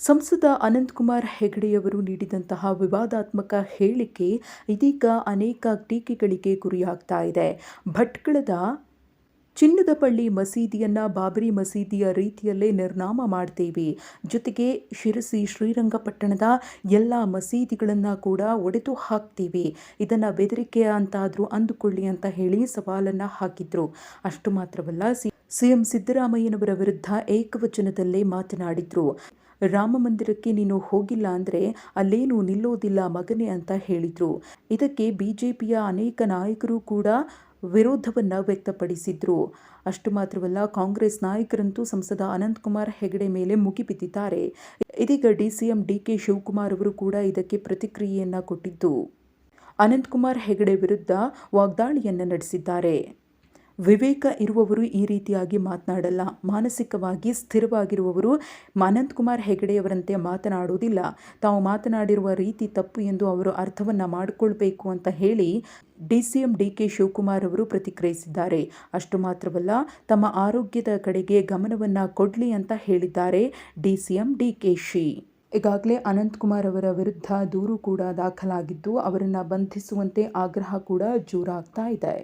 ಸಂಸದ ಅನಂತಕುಮಾರ್ ಹೆಗಡೆಯವರು ನೀಡಿದಂತಹ ವಿವಾದಾತ್ಮಕ ಹೇಳಿಕೆ ಇದೀಗ ಅನೇಕ ಟೀಕೆಗಳಿಗೆ ಗುರಿಯಾಗ್ತಾ ಇದೆ. ಭಟ್ಕಳದ ಚಿನ್ನದಪಳ್ಳಿ ಪಳ್ಳಿ ಮಸೀದಿಯನ್ನ ಬಾಬರಿ ಮಸೀದಿಯ ರೀತಿಯಲ್ಲೇ ನಿರ್ನಾಮ ಮಾಡ್ತೀವಿ. ಜೊತೆಗೆ ಶಿರಸಿ ಶ್ರೀರಂಗಪಟ್ಟಣದ ಎಲ್ಲ ಮಸೀದಿಗಳನ್ನು ಕೂಡ ಒಡೆದು ಹಾಕ್ತೀವಿ. ಇದನ್ನು ಬೆದರಿಕೆ ಅಂತಾದರೂ ಅಂದುಕೊಳ್ಳಿ ಅಂತ ಹೇಳಿ ಸವಾಲನ್ನು ಹಾಕಿದ್ರು. ಅಷ್ಟು ಮಾತ್ರವಲ್ಲ ಸಿ ಸಿಎಂ ಸಿದ್ದರಾಮಯ್ಯನವರ ವಿರುದ್ಧ ಏಕವಚನದಲ್ಲೇ ಮಾತನಾಡಿದ್ರು. ರಾಮ ಮಂದಿರಕ್ಕೆ ನೀನು ಹೋಗಿಲ್ಲ ಅಂದರೆ ಅಲ್ಲೇನು ನಿಲ್ಲೋದಿಲ್ಲ ಮಗನೇ ಅಂತ ಹೇಳಿದರು. ಇದಕ್ಕೆ ಬಿಜೆಪಿಯ ಅನೇಕ ನಾಯಕರು ಕೂಡ ವಿರೋಧವನ್ನು ವ್ಯಕ್ತಪಡಿಸಿದ್ರು. ಅಷ್ಟು ಮಾತ್ರವಲ್ಲ, ಕಾಂಗ್ರೆಸ್ ನಾಯಕರಂತೂ ಸಂಸದ ಅನಂತಕುಮಾರ್ ಹೆಗಡೆ ಮೇಲೆ ಮುಗಿಬಿದ್ದಿದ್ದಾರೆ. ಇದೀಗ ಡಿ ಕೆ ಶಿವಕುಮಾರ್ ಅವರು ಕೂಡ ಇದಕ್ಕೆ ಪ್ರತಿಕ್ರಿಯೆಯನ್ನ ಕೊಟ್ಟಿದ್ದು. ಅನಂತಕುಮಾರ್ ಹೆಗಡೆ ವಿರುದ್ಧ ವಾಗ್ದಾಳಿಯನ್ನು ನಡೆಸಿದ್ದಾರೆ. ವಿವೇಕ ಇರುವವರು ಈ ರೀತಿಯಾಗಿ ಮಾತನಾಡಲ್ಲ. ಮಾನಸಿಕವಾಗಿ ಸ್ಥಿರವಾಗಿರುವವರು ಅನಂತಕುಮಾರ್ ಹೆಗಡೆಯವರಂತೆ ಮಾತನಾಡುವುದಿಲ್ಲ. ತಾವು ಮಾತನಾಡಿರುವ ರೀತಿ ತಪ್ಪು ಎಂದು ಅವರು ಅರ್ಥವನ್ನು ಮಾಡಿಕೊಳ್ಬೇಕು ಅಂತ ಹೇಳಿ D C M D K Shivakumar ಅವರು ಪ್ರತಿಕ್ರಿಯಿಸಿದ್ದಾರೆ. ಅಷ್ಟು ಮಾತ್ರವಲ್ಲ, ತಮ್ಮ ಆರೋಗ್ಯದ ಕಡೆಗೆ ಗಮನವನ್ನು ಕೊಡಲಿ ಅಂತ ಹೇಳಿದ್ದಾರೆ D C M D K she. ಈಗಾಗಲೇ ಅನಂತಕುಮಾರ್ ಅವರ ವಿರುದ್ಧ ದೂರು ಕೂಡ ದಾಖಲಾಗಿದ್ದು, ಅವರನ್ನು ಬಂಧಿಸುವಂತೆ ಆಗ್ರಹ ಕೂಡ ಜೋರಾಗ್ತಾ ಇದೆ.